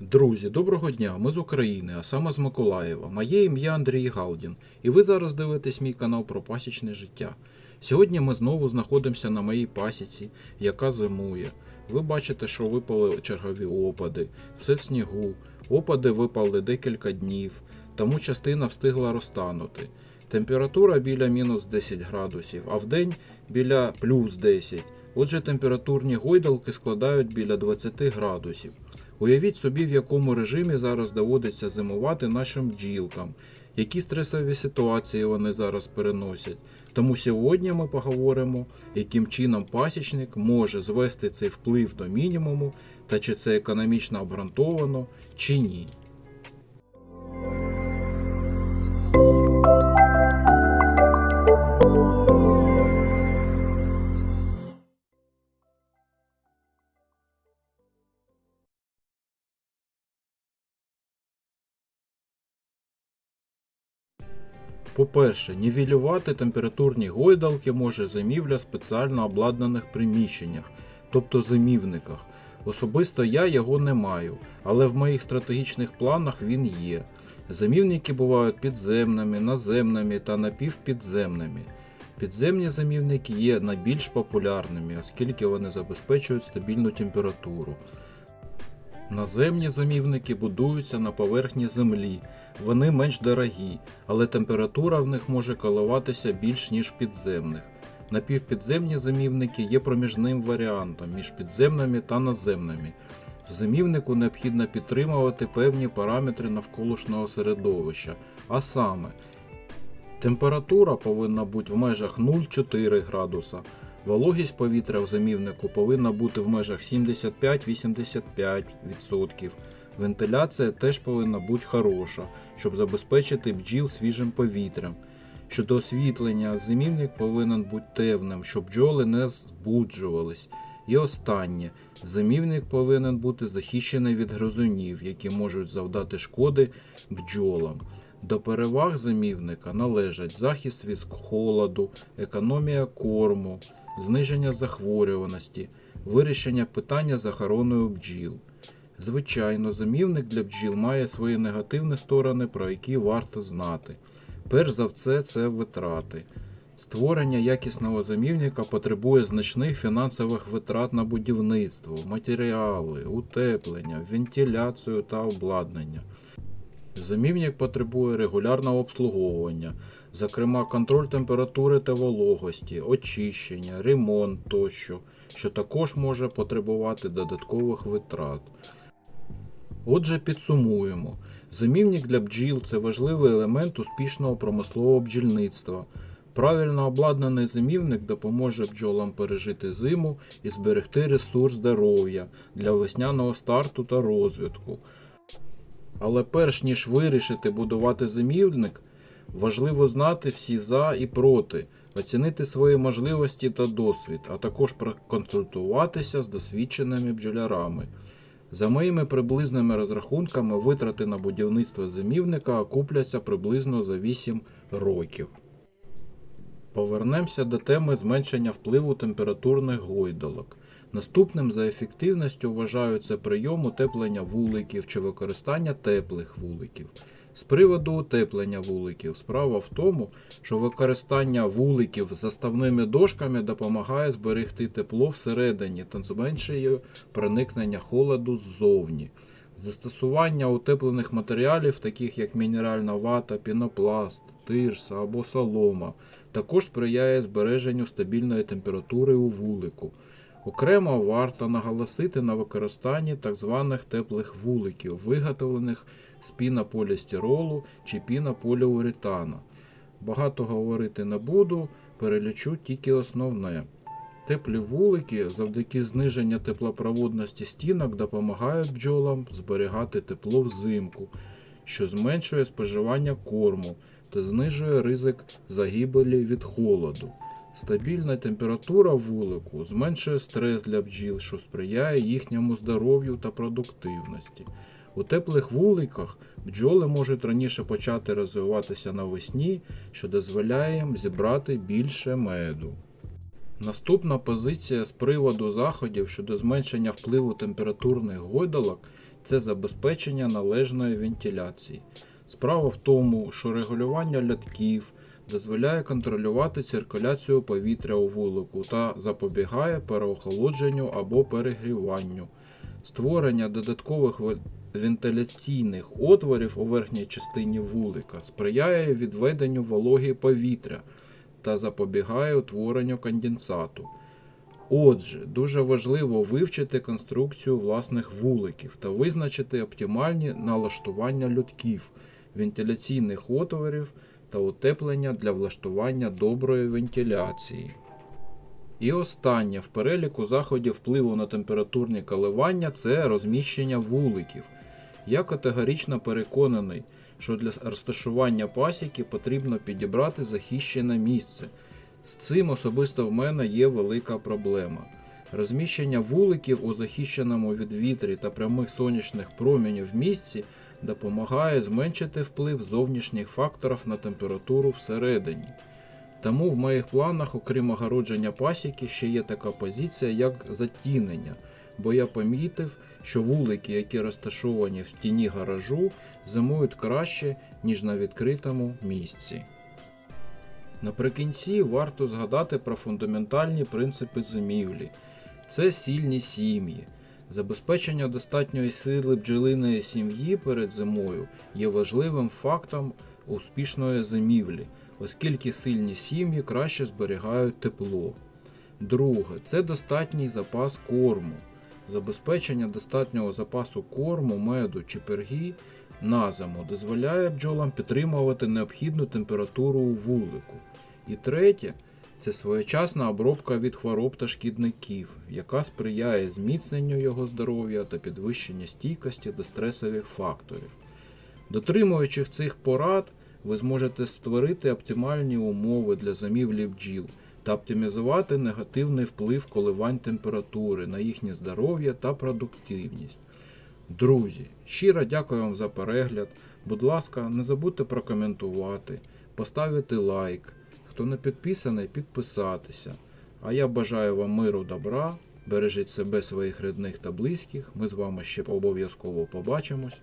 Друзі, доброго дня! Ми з України, а саме з Миколаєва. Моє ім'я Андрій Галдін, і ви зараз дивитесь мій канал про пасічне життя. Сьогодні ми знову знаходимося на моїй пасіці, яка зимує. Ви бачите, що випали чергові опади, все в снігу. Опади випали декілька днів, тому частина встигла розтанути. Температура біля мінус 10 градусів, а вдень біля плюс 10. Отже, температурні гойдалки складають біля 20 градусів. Уявіть собі, в якому режимі зараз доводиться зимувати нашим бджілкам, які стресові ситуації вони зараз переносять. Тому сьогодні ми поговоримо, яким чином пасічник може звести цей вплив до мінімуму та чи це економічно обґрунтовано чи ні. По-перше, нівелювати температурні гойдалки може зимівля в спеціально обладнаних приміщеннях, тобто зимівниках. Особисто я його не маю, але в моїх стратегічних планах він є. Замівники бувають підземними, наземними та напівпідземними. Підземні замівники є найбільш популярними, оскільки вони забезпечують стабільну температуру. Наземні замівники будуються на поверхні землі, вони менш дорогі, але температура в них може коливатися більш ніж підземних. Напівпідземні замівники є проміжним варіантом між підземними та наземними. В замівнику необхідно підтримувати певні параметри навколишнього середовища, а саме температура повинна бути в межах 0,4 градуса, вологість повітря в замівнику повинна бути в межах 75-85%. Вентиляція теж повинна бути хороша, щоб забезпечити бджіл свіжим повітрям. Щодо освітлення, зимівник повинен бути темним, щоб бджоли не збуджувались. І останнє, зимівник повинен бути захищений від гризунів, які можуть завдати шкоди бджолам. До переваг зимівника належать захист від холоду, економія корму, зниження захворюваності, вирішення питання з охороною бджіл. Звичайно, замівник для бджіл має свої негативні сторони, про які варто знати. Перш за все, це витрати. Створення якісного замівника потребує значних фінансових витрат на будівництво, матеріали, утеплення, вентиляцію та обладнання. Замівник потребує регулярного обслуговування, зокрема контроль температури та вологості, очищення, ремонт тощо, що також може потребувати додаткових витрат. Отже, підсумуємо. Замівник для бджіл це важливий елемент успішного промислового бджільництва. Правильно обладнаний зимівник допоможе бджолам пережити зиму і зберегти ресурс здоров'я для весняного старту та розвитку. Але перш ніж вирішити будувати зимівник, важливо знати всі за і проти, оцінити свої можливості та досвід, а також проконсультуватися з досвідченими бджолярами. За моїми приблизними розрахунками, витрати на будівництво зимівника окупляться приблизно за 8 років. Повернемося до теми зменшення впливу температурних гойдалок. Наступним за ефективністю вважаються прийом утеплення вуликів чи використання теплих вуликів. З приводу утеплення вуликів, справа в тому, що використання вуликів з заставними дошками допомагає зберегти тепло всередині та зменшує проникнення холоду ззовні. Застосування утеплених матеріалів, таких як мінеральна вата, пінопласт, тирса або солома, також сприяє збереженню стабільної температури у вулику. Окремо варто наголосити на використанні так званих теплих вуликів, виготовлених з пінополістиролу чи пінополіуретана. Багато говорити не буду, перелічу тільки основне. Теплі вулики завдяки зниженню теплопроводності стінок допомагають бджолам зберігати тепло взимку, що зменшує споживання корму та знижує ризик загибелі від холоду. Стабільна температура вулику зменшує стрес для бджіл, що сприяє їхньому здоров'ю та продуктивності. У теплих вуликах бджоли можуть раніше почати розвиватися навесні, що дозволяє їм зібрати більше меду. Наступна позиція з приводу заходів щодо зменшення впливу температурних гойдалок це забезпечення належної вентиляції. Справа в тому, що регулювання льотків дозволяє контролювати циркуляцію повітря у вулику та запобігає переохолодженню або перегріванню. Створення додаткових вентиляційних отворів у верхній частині вулика сприяє відведенню вологи повітря та запобігає утворенню конденсату. Отже, дуже важливо вивчити конструкцію власних вуликів та визначити оптимальні налаштування льотків, вентиляційних отворів та утеплення для влаштування доброї вентиляції. І останнє в переліку заходів впливу на температурні коливання це розміщення вуликів. Я категорично переконаний, що для розташування пасіки потрібно підібрати захищене місце. З цим особисто в мене є велика проблема. Розміщення вуликів у захищеному від вітрі та прямих сонячних промінів місці допомагає зменшити вплив зовнішніх факторів на температуру всередині. Тому в моїх планах, окрім огородження пасіки, ще є така позиція, як затінення, бо я помітив, що вулики, які розташовані в тіні гаражу, зимують краще, ніж на відкритому місці. Наприкінці варто згадати про фундаментальні принципи зимівлі. Це сильні сім'ї. Забезпечення достатньої сили бджолиної сім'ї перед зимою є важливим фактом успішної зимівлі, оскільки сильні сім'ї краще зберігають тепло. Друге це достатній запас корму. Забезпечення достатнього запасу корму, меду чи пергі на зиму дозволяє бджолам підтримувати необхідну температуру у вулику. І третє це своєчасна обробка від хвороб та шкідників, яка сприяє зміцненню його здоров'я та підвищенню стійкості до стресових факторів. Дотримуючись цих порад, ви зможете створити оптимальні умови для замівлі бджіл та оптимізувати негативний вплив коливань температури на їхнє здоров'я та продуктивність. Друзі, щиро дякую вам за перегляд. Будь ласка, не забудьте прокоментувати, поставити лайк. Хто не підписаний, підписатися. А я бажаю вам миру, добра, бережіть себе, своїх рідних та близьких. Ми з вами ще обов'язково побачимось.